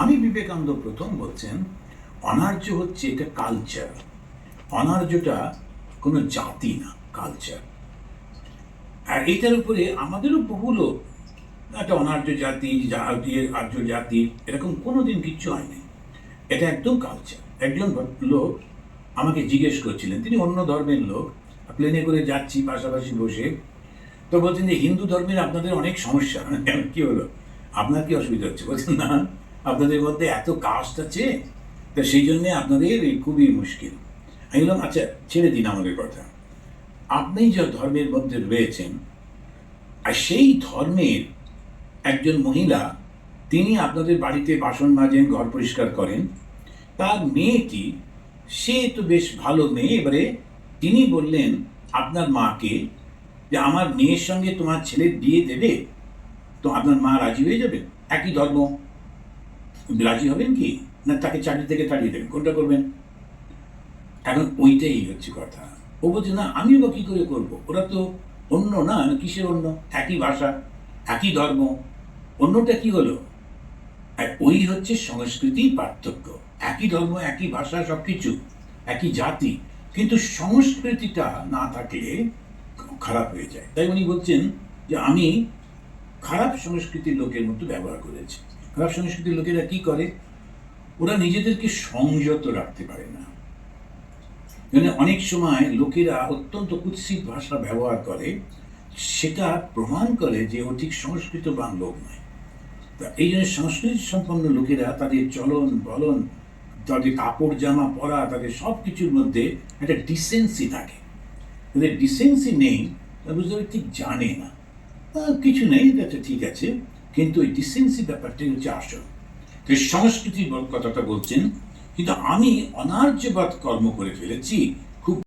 স্বামী বিবেকানন্দ প্রথম বলছেন, অনার্য হচ্ছে এটা কালচার অনার্যটা কোনো জাতি না কালচার আর এটার উপরে আমাদেরও বহু লোক একটা অনার্য জাতি আর্য জাতি, এরকম কোনো দিন কিচ্ছু হয়নি। এটা একদম কালচার একজন লোক আমাকে জিজ্ঞেস করছিলেন, তিনি অন্য ধর্মের লোক প্লেনে করে যাচ্ছি পাশাপাশি বসে। তো বলছেন যে হিন্দু ধর্মের আপনাদের অনেক সমস্যা। কি হলো? আপনার কি অসুবিধা হচ্ছে? বলছেন, না আপনাদের মধ্যে এত কাস্ট আছে, তো সেই জন্যে আপনাদের খুবই মুশকিল। আমি বললাম আচ্ছা ছেড়ে দিন আমাদের কথা। আপনি যে ধর্মের মধ্যে রয়েছেন, আর সেই ধর্মের একজন মহিলা, তিনি আপনাদের বাড়িতে বাসন মাজেন, ঘর পরিষ্কার করেন, তার মেয়েটি, সে তো বেশ ভালো মেয়ে, এবারে তিনি বললেন আপনার মাকে যে আমার মেয়ের সঙ্গে তোমার ছেলের বিয়ে দেবে, তো আপনার মা রাজি হয়ে যাবে? একই ধর্ম। রাজি হবেন কি? না, তাকে চাকরি থেকে তাড়িয়ে দেবেন। কোনটা করবেন? এখন ওইটাই হচ্ছে কথা। ও বলছে, না আমি বা কী করে করব? ওরা তো অন্য না কিসের অন্য? একই ভাষা, একই ধর্ম। অন্যটা কি হলো? আর ওই হচ্ছে সংস্কৃতির পার্থক্য। একই ধর্ম, একই ভাষা সব কিছু একই জাতি। কিন্তু সংস্কৃতিটা না থাকলে খারাপ হয়ে যায়। তাই উনি বলছেন যে, আমি খারাপ সংস্কৃতির লোকের মতো ব্যবহার করেছি। খারাপ সংস্কৃতির লোকেরা কি করে? ওরা নিজেদেরকে সংযত রাখতে পারে না। মানে অনেক সময় লোকেরা অত্যন্ত কুৎসিত ভাষা ব্যবহার করে। সেটা প্রমাণ করে যে ও ঠিক সংস্কৃতবান লোক নয়। তা এই জন্য সংস্কৃতি সম্পন্ন লোকেরা তাদের চলন বলন, তাদের কাপড় জামা পরা, তাদের সব কিছুর মধ্যে একটা ডিসেন্সি থাকে। তাদের ডিসেন্সি নেই বুঝতে ঠিক জানে না। কিছু নেই আচ্ছা ঠিক আছে। কিন্তু ওই ডিসেন্সি ব্যাপারটাই হচ্ছে আসল। তো সংস্কৃতির কথাটা বলছেন, কিন্তু আমি অনার্যবাদ কর্ম করে ফেলেছি